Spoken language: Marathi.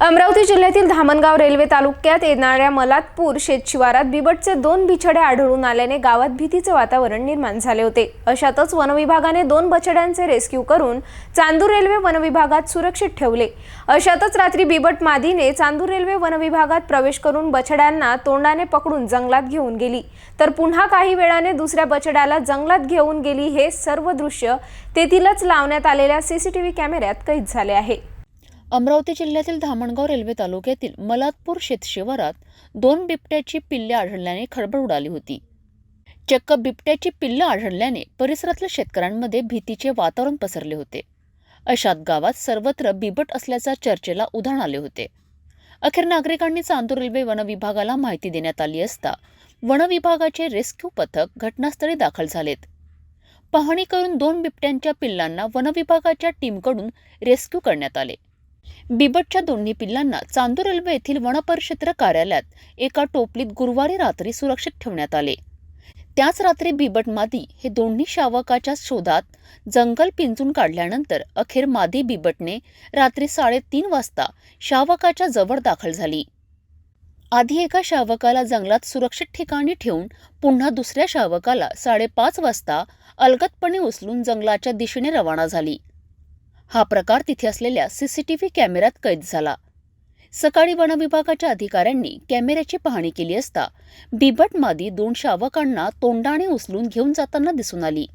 अमरावती जिल्ह्यातील धामणगाव रेल्वे तालुक्यात येणाऱ्या मलातपूर शेतशिवारात बिबटचे दोन बिछडे आढळून आल्याने गावात भीतीचे वातावरण निर्माण झाले होते. अशातच वनविभागाने दोन बछड्यांचे रेस्क्यू करून चांदूर रेल्वे वनविभागात सुरक्षित ठेवले. अशातच रात्री बिबट मादीने चांदूर रेल्वे वनविभागात प्रवेश करून बछड्यांना तोंडाने पकडून जंगलात घेऊन गेली. तर पुन्हा काही वेळाने दुसऱ्या बछड्याला जंगलात घेऊन गेली हे सर्व दृश्य तेथीलच लावण्यात आलेल्या सीसीटीव्ही कॅमेऱ्यात कैद झाले आहे. अमरावती जिल्ह्यातील धामणगाव रेल्वे तालुक्यातील मलातपूर शेतशिवारात दोन बिबट्याची पिल्ले आढळल्याने खळबळ उडाली होती. चक्क बिबट्याची पिल्लं आढळल्याने परिसरातल्या शेतकऱ्यांमध्ये भीतीचे वातावरण पसरले होते. अशात गावात सर्वत्र बिबट असल्याचा चर्चेला उधाण आले होते. अखेर नागरिकांनी चांदूर रेल्वे वनविभागाला माहिती देण्यात आली असता वनविभागाचे रेस्क्यू पथक घटनास्थळी दाखल झालेत. पाहणी करून दोन बिबट्यांच्या पिल्लांना वनविभागाच्या टीमकडून रेस्क्यू करण्यात आले. बिबटच्या दोन्ही पिल्लांना चांदूर रेल्वे येथील वनपरिक्षेत्र कार्यालयात एका टोपलीत गुरुवारी रात्री सुरक्षित ठेवण्यात आले. त्याच रात्री बिबट मादी हे दोन्ही शावकाच्या शोधात जंगल पिंजून काढल्यानंतर अखेर मादी बिबटने रात्री साडेतीन वाजता शावकाच्या जवळ दाखल झाली. आधी एका शावकाला जंगलात सुरक्षित ठिकाणी ठेवून पुन्हा दुसऱ्या शावकाला साडेपाच वाजता अलगतपणे उचलून जंगलाच्या दिशेने रवाना झाली. हा प्रकार तिथे असलेल्या सीसीटीव्ही कॅमेऱ्यात कैद झाला. सकाळी वनविभागाच्या अधिकाऱ्यांनी कॅमेऱ्याची पाहणी केली असता बिबट मादी दोन शावकांना तोंडाने उचलून घेऊन जाताना दिसून आली.